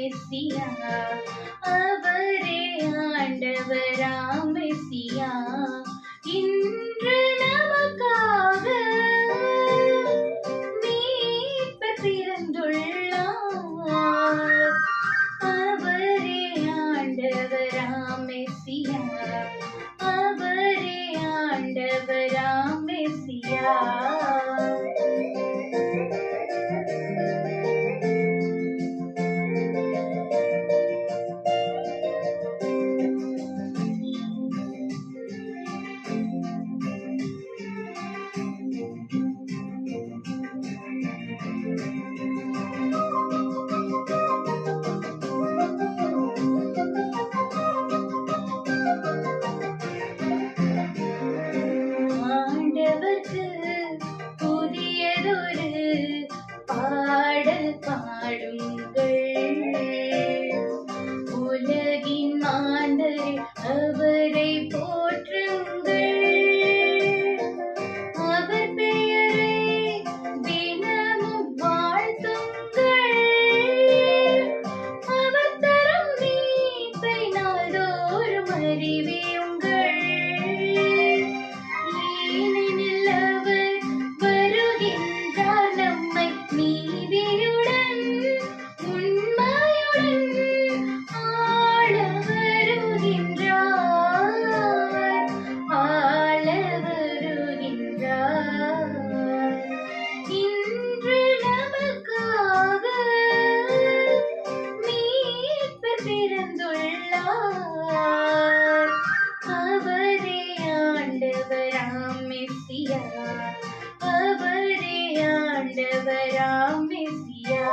மெசியா அவரே ஆண்டவரா மெசியா இன்று நமக்காக மீட்பு பிறந்துள்ளார் அவரே ஆண்டவரா மெசியா அவரே ஆண்டவரா மெசியா अब உள்ளார் அவரே ஆண்டவராம் மெஸ்ஸியா. அவரே ஆண்டவராம் மெஸ்ஸியா.